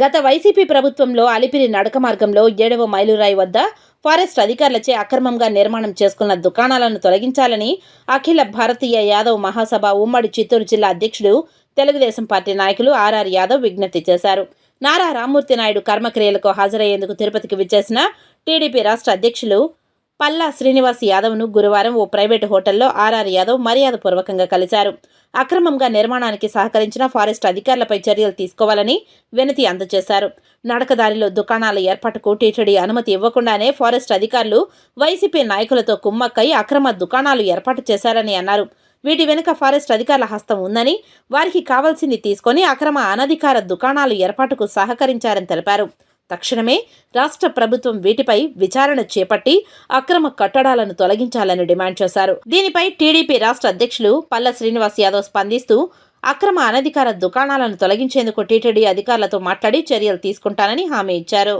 గత వైసీపీ ప్రభుత్వంలో అలిపిరి నడక మార్గంలో ఏడవ మైలురాయి వద్ద ఫారెస్ట్ అధికారులచే అక్రమంగా నిర్మాణం చేసుకున్న దుకాణాలను తొలగించాలని అఖిల భారతీయ యాదవ్ మహాసభ ఉమ్మడి చిత్తూరు జిల్లా అధ్యక్షుడు తెలుగుదేశం పార్టీ నాయకులు ఆర్ఆర్ యాదవ్ విజ్ఞప్తి చేశారు. నారా రామ్మూర్తి నాయుడు కర్మక్రియలకు హాజరయ్యేందుకు తిరుపతికి విచ్చేసిన టీడీపీ రాష్ట్ర అధ్యక్షులు పల్లా శ్రీనివాస్ యాదవ్ను గురువారం ఓ ప్రైవేటు హోటల్లో ఆర్ఆర్ యాదవ్ మర్యాదపూర్వకంగా కలిశారు. అక్రమంగా నిర్మాణానికి సహకరించిన ఫారెస్ట్ అధికారులపై చర్యలు తీసుకోవాలని వినతి అందజేశారు. నడకదారిలో దుకాణాల ఏర్పాటుకు టీటీడీ అనుమతి ఇవ్వకుండానే ఫారెస్ట్ అధికారులు వైసీపీ నాయకులతో కుమ్మక్కై అక్రమ దుకాణాలు ఏర్పాటు చేశారని అన్నారు. వీటి వెనుక ఫారెస్ట్ అధికారుల హస్తం ఉందని వారికి కావాల్సింది తీసుకొని అక్రమ అనధికార దుకాణాలు ఏర్పాటుకు సహకరించారని తెలిపారు. తక్షణమే రాష్ట్ర ప్రభుత్వం వీటిపై విచారణ చేపట్టి అక్రమ కట్టడాలను తొలగించాలని డిమాండ్ చేశారు. దీనిపై టీడీపీ రాష్ట్ర అధ్యక్షులు పల్ల శ్రీనివాస్ యాదవ్ స్పందిస్తూ అక్రమ అనధికార దుకాణాలను తొలగించేందుకు టీటీడీ అధికారులతో మాట్లాడి చర్యలు తీసుకుంటానని హామీ ఇచ్చారు.